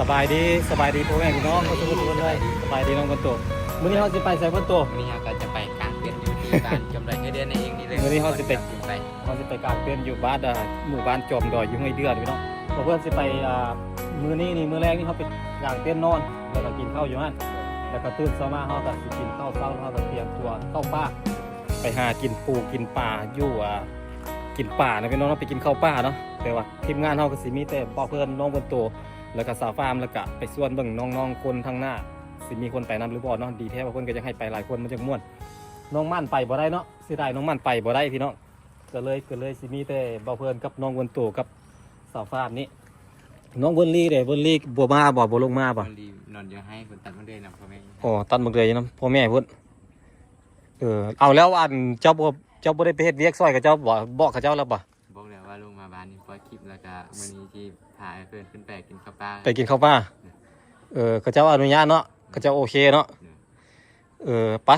สบายดีสบายดีพ่อแม่พี่น้องทุกคนทุกคนเลยสบายดีน้องคนโตมื้อนี้เราจะไปใส่คนโต วันนี้เราก็จะไปกางเต็นท์อยู่ที่บ้านจำไรเงินเดือนในเองนี่เลยวันนี้เราสิไปขึ้นไปเราจะไปกางเต็นท์อยู่บ้านอ่าหมู่บ้านจอมดอยอยู่ห้วยเดือดพี่น้องเพราะเพื่อนสิไปอ่ามื้อนี้นี่มื้อแรกนี่เขาไปกางเต็นท์นอนแล้วก็กินข้าวอยู่นั่นแล้วก็ตื่นเช้ามาเขาก็สิกินข้าวเช้าแล้วเขาก็เตรียมตัวเข้าป่าไปหากินปูกินปลาอยู่อ่ากินป่านะพี่น้องเราะไปกินข้าวป่าเนาะแต่ว่าทีมงานเขาก็สิมีแต่พ่อเพื่อนน้องคนโต แล้วก็สาวฟาร์มแล้วก็ไปส่วนเบิ่งน้องๆคนทางหน้า สิมีคนไปนำหรือบ่เนาะดีแท้ว่าคนก็จะให้ไปหลายคนมันจะม่วนน้องมั่นไปบ่ได้เนาะสิได้น้องมั่นไปบ่ได้พี่น้องก็เลยก็เลยสิมีแต่เบาเพิ่นกับน้องวนโตกับสาวฟาร์มนี่น้องเวินลี่เด้เวินลี่บ่มาบ่บ่ลงมาบ่นอนดีนอนเยอะให้คนตัดมันเดือนนะพ่อแม่อ๋อตันบักเลยเนาะพ่อแม่เพิ่นเออเอาแล้วอันเจ้าบ่เจ้าบ่ได้ไปเฮ็ดเวียกซอยกับเจ้าบ่บอกกับเจ้าแล้วบ่บอกแล้วว่าลงมาบ้านนี้พอคลิปแล้วก็มื้อนี้ที่ พาเพื่อนขึ้นไปกินข้าวปลาไปกินข้าวป่าเออเขาเจ้าอนุญาตเนาะเขาเจ้าโอเคเนาะ เออไป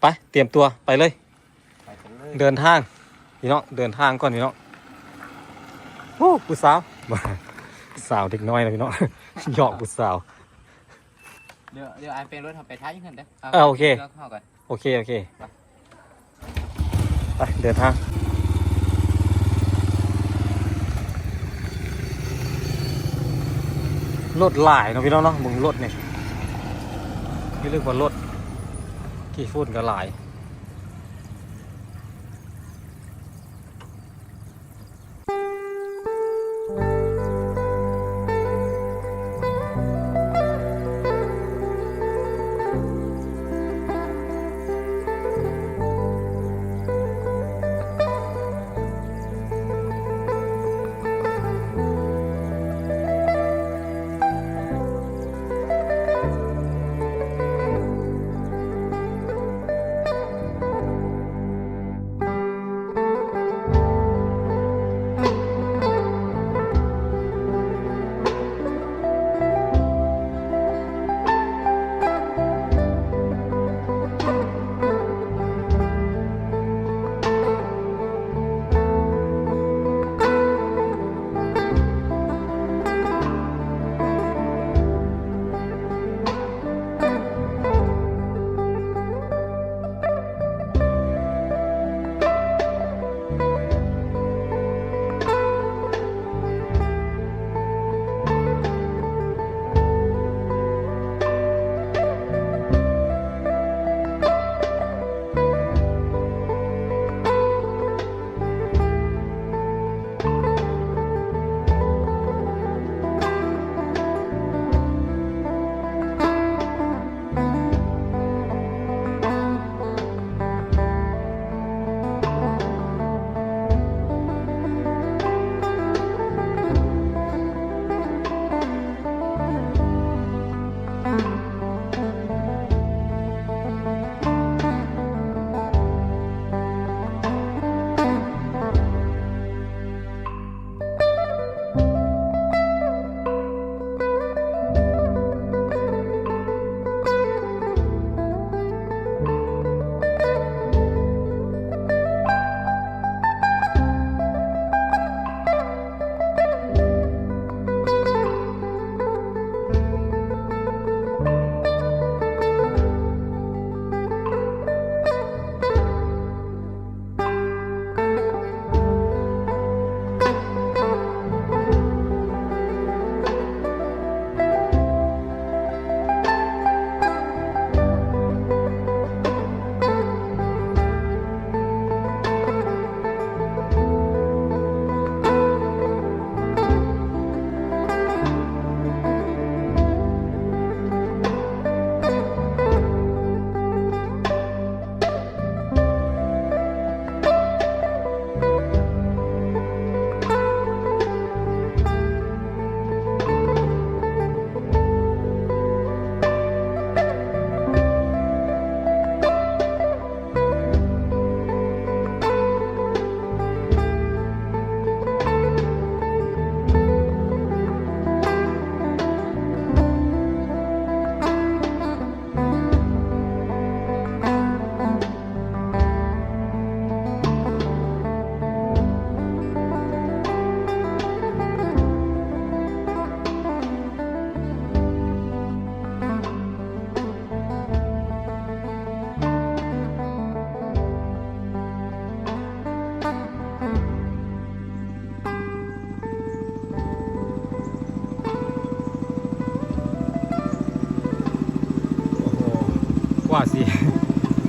ไป เตรียมตัวไปเลย ไปกันเลยเดินทางพี่น้องเดินทางก่อนพี่น้องโอ้ผู้สาวผู้สาวเด็กน้อยนะพี่น้อง หยอกผู้สาว เดี๋ยวเดี๋ยวไอ้เป็นรถทำไปท้ายยังไงเด้เออโอเค แล้วเข้าก่อน โอเค โอเค ไปเดินทาง รถหลายเนาะพี่น้องเนาะมึงรถนี่ไม่เรียกว่ารถกี่ฟุตก็หลาย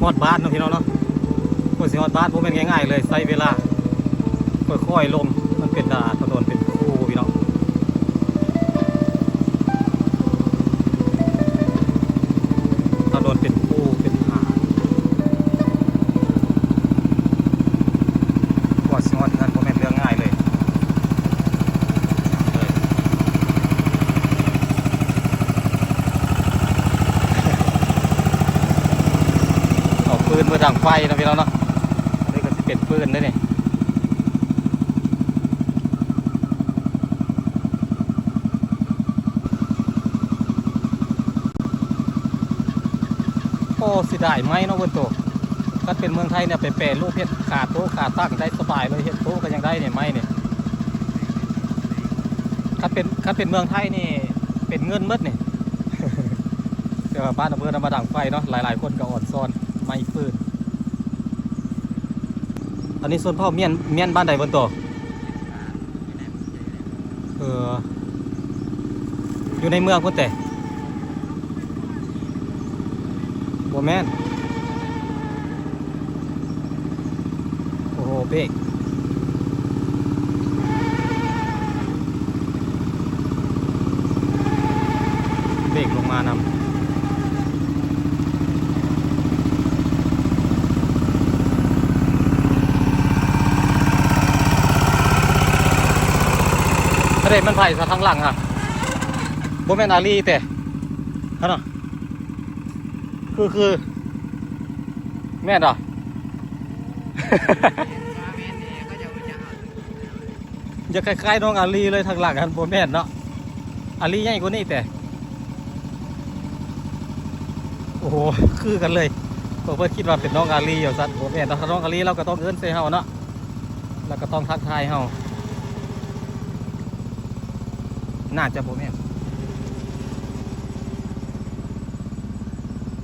ฮอดบ้านเนาะพี่น้องเนาะกว่าสิฮอดบ้านพวกมันง่ายๆเลยใช้เวลาค่อยๆลงมันเป็นดาถนนเป็น ดังไฟนะพี่น้องเนาะนี่ก็จะเป็นปืนได้นี่โอ้สิได้ไหมเนาะเวนโตถ้าเป็นเมืองไทยเนี่ยไปแปรรูปเฮ็ดขาดโต๊ะขาดตั้งได้สบายเลยเฮ็ดโต๊ะก็ยังได้เนี่ยไหมเนี่ยถ้าเป็นถ้าเป็นเมืองไทยนี่เป็นเงินหมดเนี่แต่ว่าบ้านอำเภอธรรมดังไฟเนาะหลาย ๆ คนก็อ่อนซ้อนไม่ฟื้น อันนี้ส่วนพ่อเมียนเมียนบ้านใดบนตัวเอออยู่ในเมืองพุ่นแต่บัวแมนโอ้โหเบกเบกลงมานำ เมันไผ่ซะทั้งหลังอะบ่แม่นอาลีแต่ฮะเนาะคือคือ แม่นเหรออย่าคล้ายๆน้องอาลีเลยทางหลังกันบ่แม่นเนาะอาลีใหญ่กว่านี้แต่ โอ้โห คือกันเลยผมเพิ่นคิดว่าเป็นน้องอาลีอยู่สัตว์บ่แมนเนาะถ้าน้องอาลีเราก็ต้องเอิ้นใส่เฮาเนาะแล้วก็ต้องทักทายเฮา น่าจะโบแม่น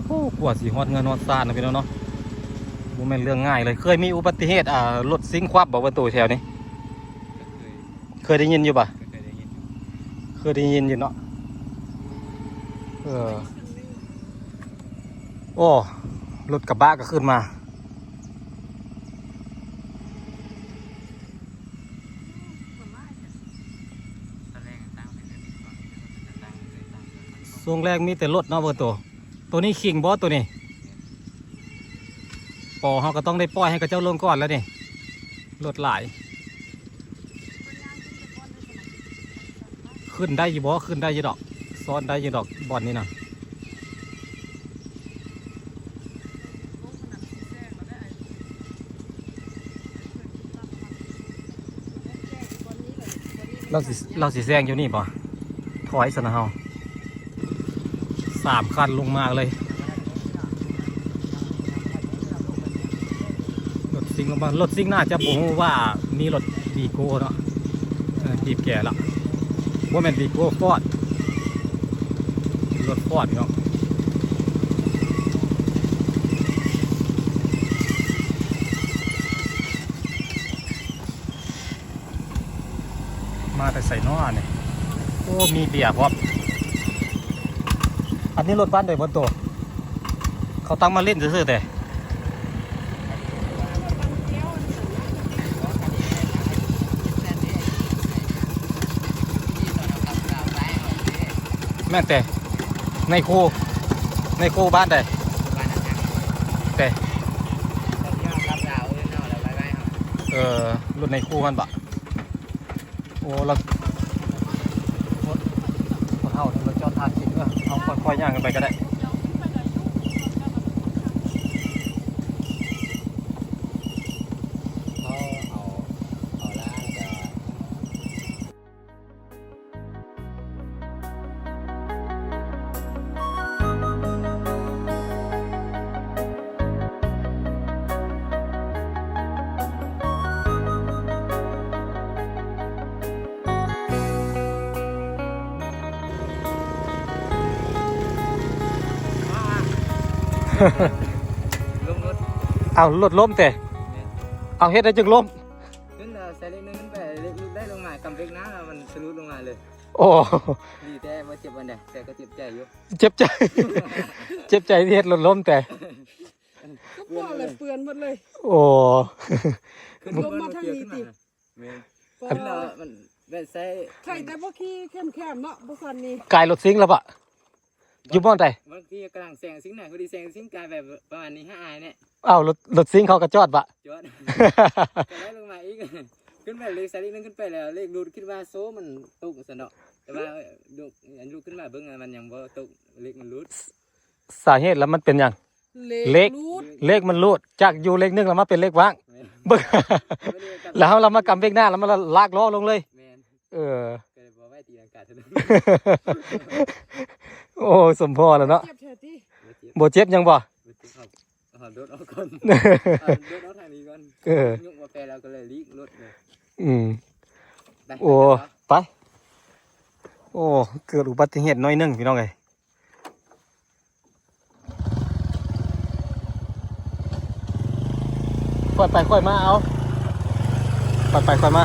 โอ้กว่าสีฮอดเงินฮอดซานนะพี่น้องเนาะโบแม่นเรื่องง่ายเลย เคยมีอุบัติเหตุอ่ารถซิงค์ควับบอกว่าตัวแถวนี้ เคยได้ยินอยู่ปะเคยได้ยินอยู่เนาะเออโอ้รถกระบะก็ขึ้นมา ช่วงแรกมีแต่รถเนาะเบอร์ตัว ตัวนี้คิงบอสตัวนี้ปอเขาก็ต้องได้ปล่อยให้กับเจ้าลงก่อนแล้วนี่รถหลาย ขึ้นได้ยี่บอขึ้นได้ยี่ดอก ซ้อนได้ยี่ดอกบอลนี่นะเราสิเราสิแซงอยู่นี่ป่ะถอยสนะเฮาามคันลงมาเลยรถซิงลงมารถซิงน่าจะบอกว่ามีรถดีโก้เนาะจีบแก่ละว่าแมนดีโก้ฟอดรถฟอดเนาะมาแต่ใส่นอเนี่ยโอ้มีเบียร์พร้อม อันนี้รถบ้านใดบนตัว เขาตั้งมาเล่นซื่อๆแต่แม่แต่ในคูในคูบ้านใดแต่เออรถในคูกันบะโอ้เราโอ้เท่าเราจอดทางกินก็ เอาค่อยๆย่างกันไปก็ได้ ลงรถเอารถล้มแต่เอาเฮ็ดได้จึงล้มขึ้นใส่เล็กนึงขึ้นไปเล็กได้ลงมากำเบรกนะแล้วมันสลุดลงมาเลย โอ้ดีแต่ว่าเจ็บวันใดแต่ก็เจ็บใจอยู่เจ็บใจ เจ็บใจที่เฮ็ดหล่นล้มแต่ก็พอเลยเปื่อนหมดเลย โอ้ขึ้นลงมาทางนี้ติแม่นพอขึ้นแล้วมันแบบใส่ใครแต่บ่ขี้เข้มแคมๆเนาะบ่คันนี้กายรถซิงค์แล้วปะ อยู่บ้านใดบางทีกำลังแซงซิงค์หน่อยพอดีแซงซิงค์กลายแบบประมาณนี้ห้าอายเนี่ยอ้าวรถรถซิงค์เขากระจอดปะจอดก็ได้ลงมาอีกขึ้นไปเลยสายเลขนึงขึ้นไปแล้วเลขดูดขึ้นมาโซ่มันตกสนอแต่ว่าดูอันลูกขึ้นมาเบิ่งอะมันยังบ่ตกเลขมันรุดสาเหตุแล้วมันเป็นหยังเลเล็กรูดเลขมันรูดจากอยู่เลขหนึงแล้วมาเป็นเลขว่างแม่นเบิ่งไม่ได้กลับแล้วเรามากำเลขหน้าแล้วมันลากล้อลงเลยแม่นเออ ก็เลยบอกว่าตีลังกาเท่านั้นโอ้สมพอแล้วเนาะเจ็บแท้ติบ่เจ็บบ่เจ็บยังบ่บ่เจ็บเอาเอารถออกก่อนเอารถออกทางนี้ก่อนเออยุ่งมาแปลแล้วก็เลยลีกรถเลยอืมไปโอ้ไป โอ้เกิดอุบัติเหตุน้อยหนึงพี่น้องเอ้ยค่อยไปค่อยมาเอาค่อยไปค่อยมา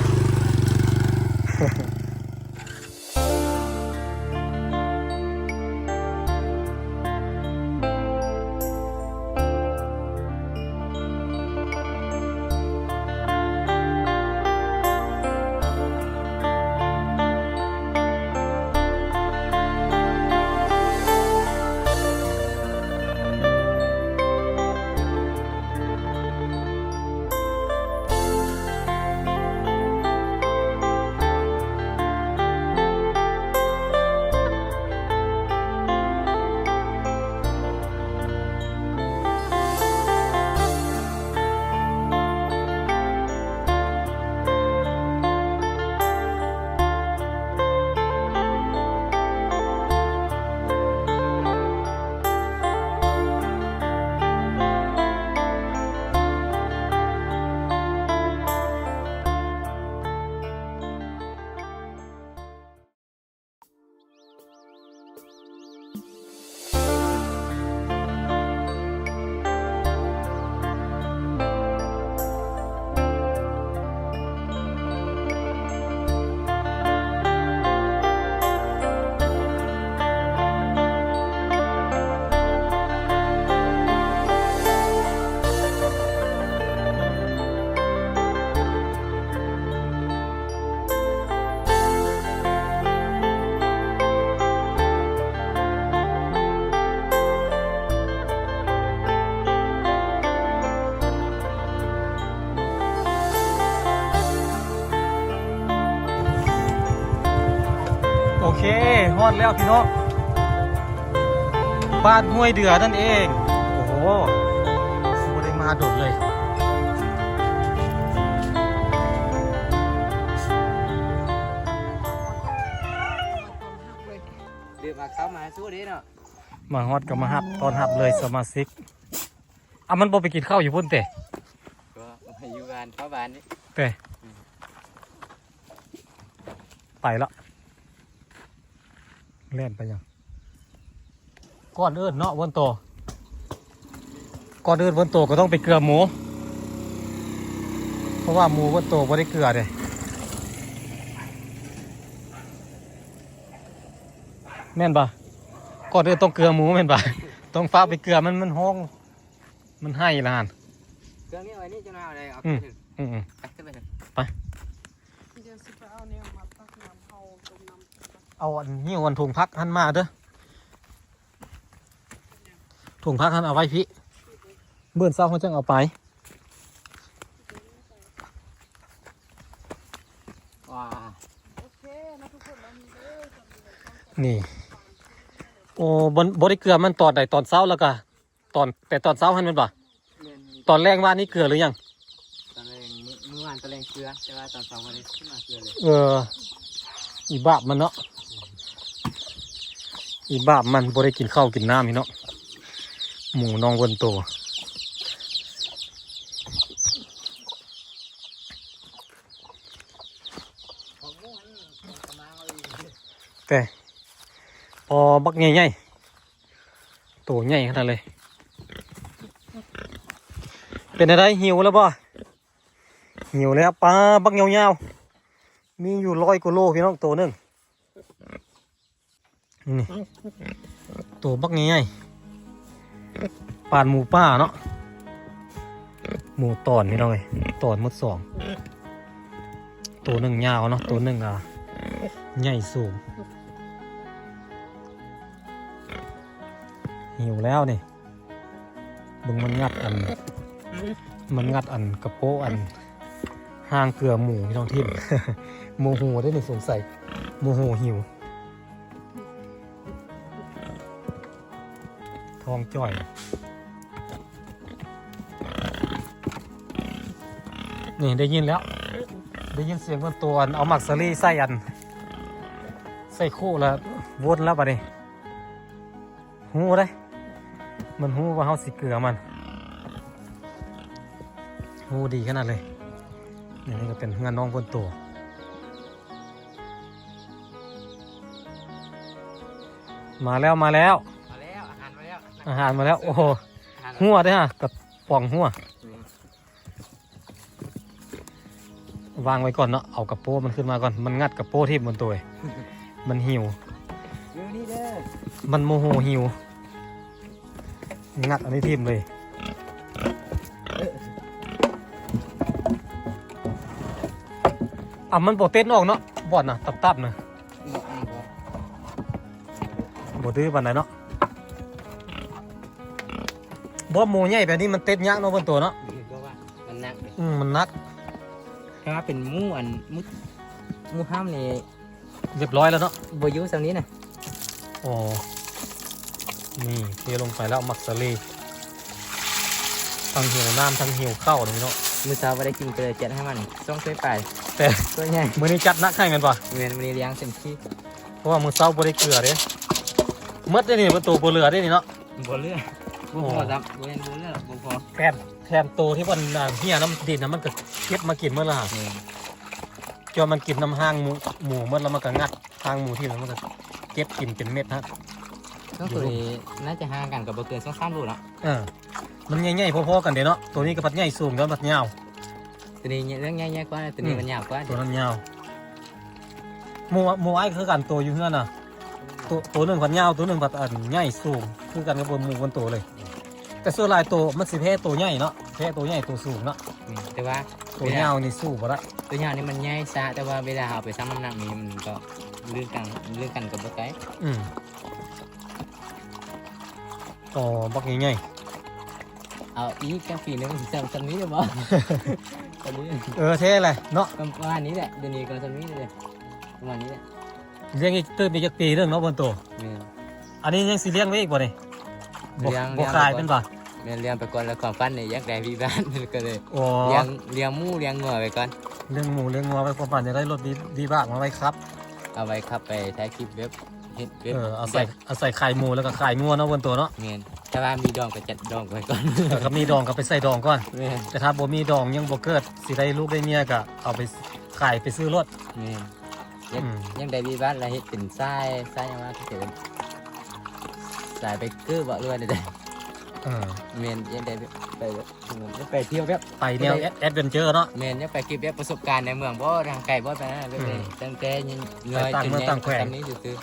อดแล้วพี่น้องบ้านห้วยเดือนั่นเอง โอ้โหไม่ได้มาโดดเลยเดี๋ยวมาเข้ามาสู้เด้เนาะมาฮอดกับมาฮับตอนฮับเลยสมาชิกอะมันบ่ไปกินข้าวอยู่พุ่นเตะก็มาอยู่บ้านเข้าบ้านนี่เตะไปละ เล่นไปยังก่อนอื่นเนาะวันโตก่อนอื่นวันโตก็ต้องไปเกลือหมู เพราะว่าหมูวันโตไม่ได้เกลือเลยแม่นปะก่อนอื่นต้องเกลือหมูแม่นปะต้องฟ้ากไปเกลือมันมันห้อง มันให้ละหันเครื่องนี้ไว้นี่จะมาเอาอะไรเอาอืไปมถึงอืมอืม ไปขึ้นไปถึง เดี๋ยวสิไปเอาแนวมาตักน้ำเฮาต้มน้ำ เอาอันนี้วันถุงพักหันมาเด้อถุงพักหันเอาไว้พี่ เบื่อนเศร้าเขาจังเอาไปว้าโอเคนะทุกคนนะมีเด้อสำเร็จนี่ โอ้บนบริเกลือมันตอนใดตอนเช้าแล้วก็ตอนแต่ตอนเช้าหันแมันบ่เรียนมีตอนแรกว่านี่เกลือหรือยังตอนแรงมื้อมื้อวานตอนแรงเกลือแต่ว่าตอนสองวันนี้ขึ้นมาเกลือเลยเอออีบาบมันเนาะ อีบ้ามันบ่ได้กินข้าวกินน้ำนี่เนาะหมูน้องวนโตเอาอีกแต่พอบักใหญ่ๆตัวใหญ่ขนาดเลย เป็นอะไรหิวแล้วบ่หิวแล้วปลาบักยาวๆมีอยู่ร้อยกว่าโลพี่น้องตัวหนึ่ง นี่ตัวบักใหญ่ๆปานหมูป่าเนาะหมูตอนนี่เราไงตอนมดสองตัวหนึ่งยาวเนาะตัวหนึ่งอะใหญ่สูงหิวแล้วนี่บึงมันงัดอัน มันงัดอันกระโปอันห้างเกลือหมูที่ท้องทิมโมโหได้หนึ่งสงสัยโมโหหิว ทองจ่อยนี่ได้ยินแล้ว ได้ยินเสียงบนตัวอันเอาหมักสลีใส่อัน ใส่คู่แล้ววนแล้วปะนี่หูได้มันหูว่าเขาสิเกลือมันหูดีขนาดเลยนี่นี่ก็เป็นงานน้องบนตัวมาแล้วมาแล้ว อาหารมาแล้ว โอ้โหหัวด้วยฮะกับป่องหัว วางไว้ก่อนเนาะเอากระโปรงมันขึ้นมาก่อนมันงัดกระโปรงที่บนตัวมันหิว มันโมโหหิว งัดอันนี้ทิมเลยอะมันโบเต้นออกเนาะบอดนะตับๆนะบอกอันบอกโบดื้อบันไหนเนาะ บ่หมูใหญ่แบบนี้มันเต้นยากเนาะบนตัวเนาะก็ว่ามันหนักเลยอืมมันนักถ้าเป็นหมูอันหมูหมูห้ามนี่เรียบร้อยแล้วเนาะบอยุสังนี้นะอ๋อนี่เทลงไปแล้วมักสลีทั้งหิวน้ำทั้งหิวข้าวนี่เนาะมือเช้าไปได้กินเกลือเจ็ดให้มันช่องเคยไปแต่ตัวใหญ่มื้อนี้จัดหนักให้กันป่ะเวียนมันเลี้ยงเต็มที่เพราะว่ามื้อเช้าบ่ได้เกลือเด้หมดได้นี่ประตูบ่เหลือได้นี่เนาะบ่เลือก บ่พอครับบ่เห็นบ่เลือกบ่พอแทนแทนโตที่มันน่ะเฮียน้ำดินนะมันก็เก็บมากินเมื่อละนี่จนมันกินน้ำห้างหมูหมูเมื่อแล้วมันก็งัดห้างหมูที่มันมันก็เก็บกินเป็นเม็ดฮะต้องตัวนี้น่าจะห่างกันกับบ่เกินสองสามโลเนาะเออมันใหญ่ๆพอๆกันเด้เนาะตัวนี้ก็ปัดใหญ่สูงแล้วปัดยาวตัวนี้เรื่องใหญ่ๆกว่าตัวนี้มันยาวกว่าตัวนั้นยาวหมูหมูไอ้คือกันตัวอยู่เฮือนน่ะตัวตัวหนึ่งพันยาวตัวหนึ่งพันอันใหญ่สูงคือกันกับบนหมูบนตัวเลย แต่ส่วนหลายตัวมันสิแพ้ตัวใหญ่เนาะแพ้ตัวใหญ่ตัวสูงเนาะอืมแต่ว่าตัวยาวนี่สู้บ่ได้ตัวยาวนี่มันใหญ่ซะแต่ว่าเวลาเอาไปซ้ำน้ำหนักนี่มันก็เรื่องกันเรื่องกันกับบ่ไกลอืมอ๋อบักใหญ่เอาอีกจังปีนึงสิซ้ำซ้ำนี้ได้บ่ตอนนี้ๆเออเท่เลยเนาะประมาณนี้แหละเดี๋ยวนี้ก็ซ้ำนี้เลยประมาณนี้แหละเลี้ยงอีกตื่นไปจักปีเรื่องเนาะบนตัวนี่อันนี้ยังสิเลี้ยงไว้อีกบ่นี่บ่เลี้ยงบ่ขายเป็นบ่ แม่นเลี้ยงไปก่อนแล้วความฝันนี่อยากได้พี่บ้านก็เลยอ๋อเลี้ยงเลี้ยงหมูเลี้ยงงัวไปก่อนเลี้ยงหมูเลี้ยงงัวไว้ความฝันจะได้รถดีดีบ้างมาไว้ครับ เอาไว้ขับไปถ่ายคลิปเว็บเฮ็ดเว็บเออเอาใส่เอาใส่ไข่หมูแล้วก็ไข่งัวเนาะบนตัวเนาะแม่นแต่ว่ามีดองก็จัดดองไว้ก่อนแล้วก็มีดองก็ไปใส่ดองก่อนแม่นแต่ถ้าบ่มีดองยังบ่เกิดสิได้ลูกได้เมียก็เอาไปขายไปซื้อรถแม่นยังอืมยังได้พี่บ้านแล้วเฮ็ดเป็นทรายทรายหยังว่าที่เป็นสายไปเกอร์บ่เรือได้เออเมนยังได้ไปยังไปเที่ยวแบบไปแนวแอดเวนเจอร์เนาะเมนยังไปเก็บแบบประสบการณ์ในเมืองบ่ทางไกลบ่ไปนั่นเลยอืมตั้งแต่ยังเงยไปต่างจนเมืองใหญ่ต่างแขวงตอนนี้อยู่คือ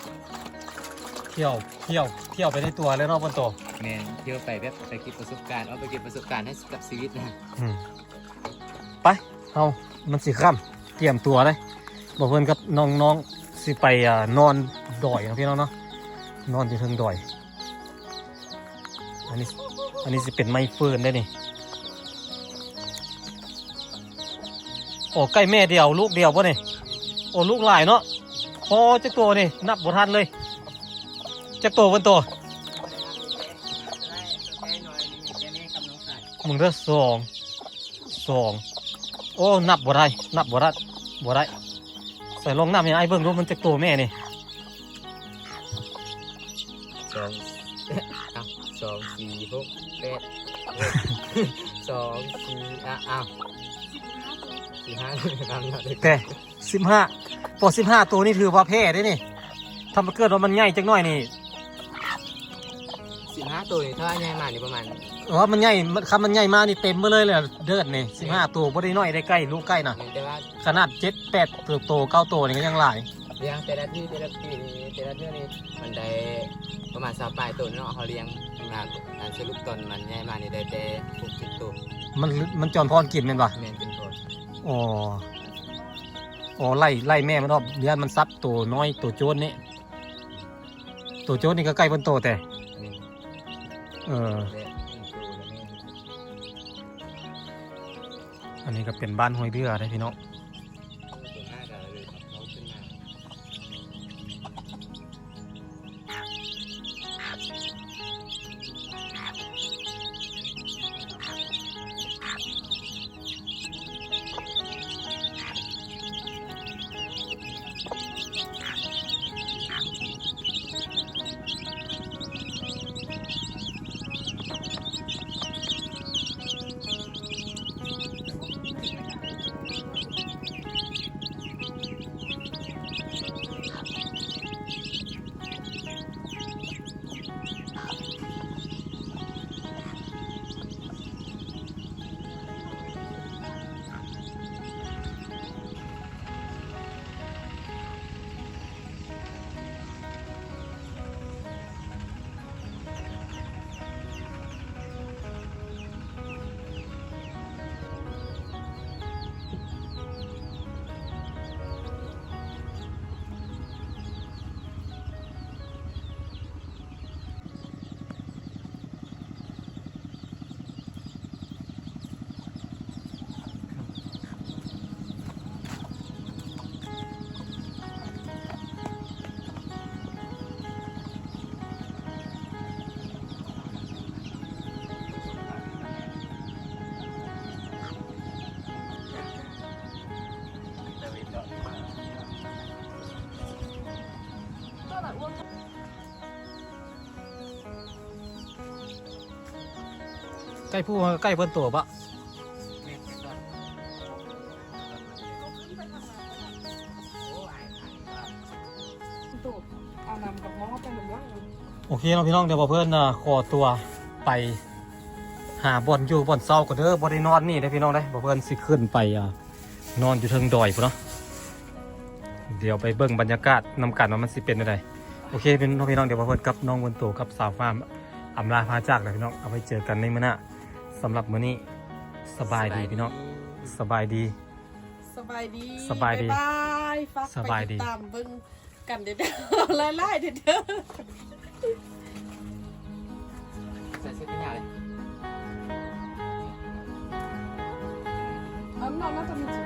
เที่ยวเที่ยวเที่ยวไปในตัวเลยเนาะบนตัวเมนเที่ยวไปแบบไปเก็บประสบการณ์เอาไปเก็บประสบการณ์ให้กับชีวิตนะอืมไปเอามันสิค่ำเตรียมตัวเลยบอกเพื่อนกับน้องๆสิไปอ่านอนดอยนะพี่น้องเนาะนอนอยู่เทิงดอยอันนี้ อันนี้สิเป็นไม้เฟิร์นได้นี่โอ้ใกล้แม่เดียวลูกเดียวป่ะนี่โอ้ลูกหลายเนาะพอจักตัวนี่นับบทันเลยจักตัวบนตัวมึงเด้อสองสองโอ้นับบ่ได้นับบ่ได้บ่ได้ใส่ลงน้ำให้ไอ้เบิ่งดูมันจักตัวแม่นี่สอง สองสี่หกแปดสองสี่อะอ้าวสี่ห้าตามนับเลยแต่สิบห้าพอสิบห้าตัวนี่ถือว่าแพ้ได้นี่ถ้ามันเกิดว่ามันใหญ่จังน้อยนี่สิบห้าตัวนี่ถ้าใหญ่มากนี่ประมาณเออมันใหญ่มันคำมันใหญ่มากนี่เต็มมาเลยเลยเดินนี่สิบห้าตัวบ่ได้น้อยได้ใกล้ลูกใกล้นะแต่ว่าขนาดเจ็ดแปดตัวโตเก้าตัวนี่ก็ยังหลายแเลี้ยงแต่ละที่แต่ละปีนี่แต่ละเทื่อนี่มันได้ประมาณ20ปลายตัวเนาะเขาเลี้ยงมาอันสรุปต้นมันใหญ่มานี่ได้แต่60ตัวมันมันจอนพรกินแม่นบ่แม่นเป็นต้นอ๋ออ๋อไล่ไล่แม่มันออกเดือนมันซัดตัวน้อยตัวโจนนี่ตัวโจนนี่ก็ใกล้เพิ่นโตแต่แม่นเออและอีกตัวละแม่นอันนี้ก็เป็นบ้านห้วยเดือได้พี่น้อง ใกล้ผู้ใกล้เพิ่นโตปะแม่นเป็นต้นโอ้ยอ้ายอ้ายครับตัวเอานำกับห้องไปหมดแล้วโอเคเนาะพี่น้องเดี๋ยวบ่เพิ่นน่ะขอตัวไปหาบ่อนอยู่บ่อนเศร้าก็เด้อบ่ได้นอนนี่เด้อพี่น้องเด้อบ่เพิ่นสิขึ้นไปอ่านอนอยู่เทิงดอยพุ่นเนาะเดี๋ยวไปเบิ่งบรรยากาศนำกันว่ามันสิเป็นจังไดโอเคเป็นน้องพี่น้องเดี๋ยวบ่เพิ่นกับน้องบนโตกับสาวฟาร์มอำลาพาจากแล้วพี่น้องเอาไว้เจอกันในมื้อหน้า สำหรับมื้อนี้สบายดีพี่น้องสบายดี สบายดีสบายดีบ๊ายบายฝากสบายดี ไปติดตามเบิ่งกันเด้อๆไล่ๆเด้อใส่เสื้อกันยาวเลยๆอันนั้นน่าจะมีจริง